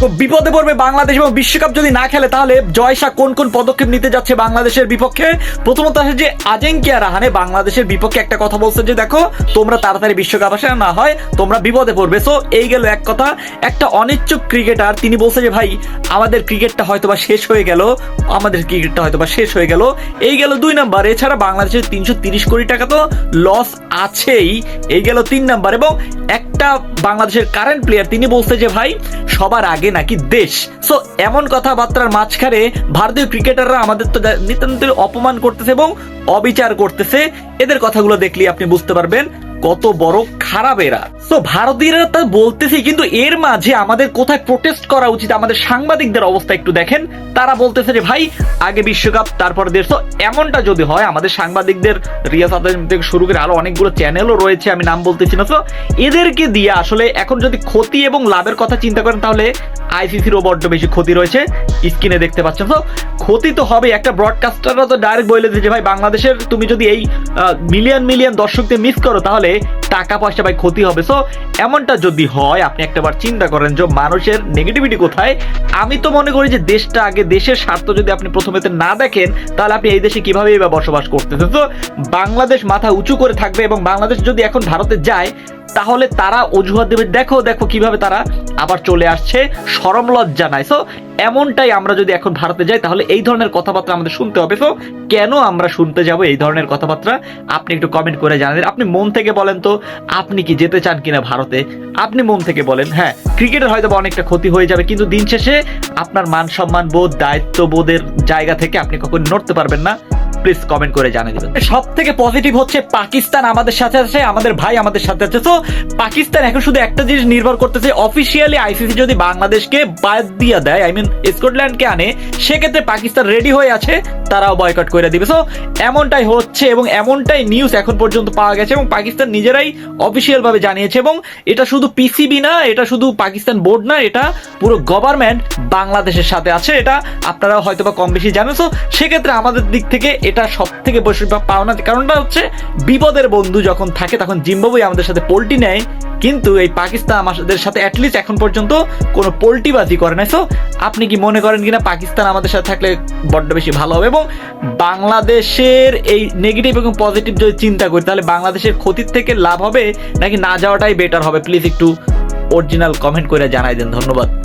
তো বিপদে পড়বে বাংলাদেশ এবং বিশ্বকাপ যদি না খেলে, তাহলে জয়শা কোন কোন পদক্ষেপ নিতে যাচ্ছে বাংলাদেশের বিপক্ষে? প্রথমত আসে যে আজেঙ্কিয়া রাহানে বাংলাদেশের বিপক্ষে একটা কথা বলছে যে, দেখো, তোমরা তাড়াতাড়ি বিশ্বকাপ আসে, না হয় তোমরা বিপদে পড়বে। সো এই গেল এক কথা। একটা অনিচ্ছুক ক্রিকেটার, তিনি বলছে যে, ভাই, আমাদের ক্রিকেটটা হয়তোবা শেষ হয়ে গেল। আমাদের ক্রিকেটটা হয়তোবা শেষ হয়ে গেল। এই গেল দুই নাম্বার। এছাড়া বাংলাদেশের তিনশো তিরিশ কোটি টাকা তো লস আছেই। এই গেল তিন নাম্বার এবং একটা বাংলাদেশের কারেন্ট প্লেয়ার তিনি বলছে যে, ভাই, সবার আগে নাকি দেশ? সো এমন কথাবার্তার মাঝখানে ভারতীয় ক্রিকেটাররা আমাদের তো নিতান্ত অপমান করতেছে এবং অবিচার করতেছে। এদের কথাগুলো দেখলে আপনি বুঝতে পারবেন কত বড় খারাপ এরা। তো ভারতীয়রা তা বলতেছে, কিন্তু এর মাঝে আমাদের কোথায় প্রোটেস্ট করা উচিত, আমাদের সাংবাদিকদের অবস্থা একটু দেখেন। তারা বলতেছে যে, ভাই, আগে বিশ্বকাপ, তারপর দেশ। এমনটা যদি হয়, আমাদের সাংবাদিকদের, রিয়াজ আদম থেকে শুরু করে আরও অনেকগুলো চ্যানেলও রয়েছে, আমি নাম বলতেছি না। তো এদেরকে দিয়ে আসলে এখন যদি ক্ষতি এবং লাভের কথা চিন্তা করেন, তাহলে আইসিসিরও বড্ড বেশি ক্ষতি রয়েছে স্ক্রিনে দেখতে পাচ্ছেন। তো ক্ষতি তো হবে একটা ব্রডকাস্টাররা তো ডাইরেক্ট বলে দিয়েছে, ভাই, বাংলাদেশের তুমি যদি এই মিলিয়ন মিলিয়ন দর্শকদের মিস করো, তাহলে টাকা পয়সা ভাই ক্ষতি হবে। সো এমনটা যদি হয়, আপনি একটাবার চিন্তা করেন যে মানুষের নেগেটিভিটি কোথায়? আমি তো মনে করি যে দেশটা আগে দেশের স্বার্থ যদি আপনি প্রথমেতে না দেখেন, তাহলে আপনি এই দেশে কীভাবে বসবাস করতেছেন? তো বাংলাদেশ মাথা উঁচু করে থাকবে এবং বাংলাদেশ যদি এখন ভারতে যায় তাহলে তারা অজুহাত দেবে, দেখো দেখো কীভাবে তারা আবার চলে আসছে, সরম লজ্জা নাই সো এমনটাই আমরা যদি এখন ভারতে যাই, তাহলে এই ধরনের কথাবার্তা আমাদের শুনতে হবে। তো কেন আমরা শুনতে যাব এই ধরনের কথাবার্তা? আপনি একটু কমেন্ট করে জানাবেন। আপনি মন থেকে বলেন তো, আপনি কি যেতে চান কিনা ভারতে? আপনি মন থেকে বলেন হ্যাঁ ক্রিকেটের হয়তো অনেকটা ক্ষতি হয়ে যাবে, কিন্তু দিন শেষে আপনার মান সম্মান বোধ, দায়িত্ববোধের জায়গা থেকে আপনি কখনো নড়তে পারবেন না। প্লিজ কমেন্ট করে জানিয়ে দিবেন। সব থেকে পজিটিভ হচ্ছে পাকিস্তান আমাদের সাথে আছে, আমাদের ভাই আমাদের সাথে আছে। তো পাকিস্তান এখন শুধু একটা জিনিস নির্ভর করতেছে অফিসিয়ালি আইসিসি যদি বাংলাদেশকে বাদ দিয়ে দেয় আই মিন স্কটল্যান্ডকে আনে, সেক্ষেত্রে পাকিস্তান রেডি হয়ে আছে, তারাও বয়কট করে দিবে। সো এমনটাই হচ্ছে এবং এমনটাই নিউজ এখন পর্যন্ত পাওয়া গেছে এবং পাকিস্তান নিজেরাই অফিসিয়াল ভাবে জানিয়েছে এবং এটা শুধু পিসিবি না, এটা শুধু পাকিস্তান বোর্ড না, এটা পুরো গভর্নমেন্ট বাংলাদেশের সাথে আছে। এটা আপনারা হয়তো বা কম বেশি জানেন। সো সেক্ষেত্রে আমাদের দিক থেকে এটা সব থেকে বেশি পা- পাওনা কারণটা হচ্ছে বিপদের বন্ধু যখন থাকে, তখন জিম্বাবুই আমাদের সাথে পোল্টি নেয়। কিন্তু এই পাকিস্তান আমাদের সাথে অ্যাটলিস্ট এখন পর্যন্ত কোনো পোল্টিবাজি করে না সো আপনি কি মনে করেন কিনা পাকিস্তান আমাদের সাথে থাকলে বড্ড বেশি ভালো হবে? এবং বাংলাদেশের এই নেগেটিভ এবং পজিটিভ যদি চিন্তা করি, তাহলে বাংলাদেশের ক্ষতির থেকে লাভ হবে নাকি না যাওয়াটাই বেটার হবে? প্লিজ একটু অরিজিনাল কমেন্ট করে জানাই দেন। ধন্যবাদ।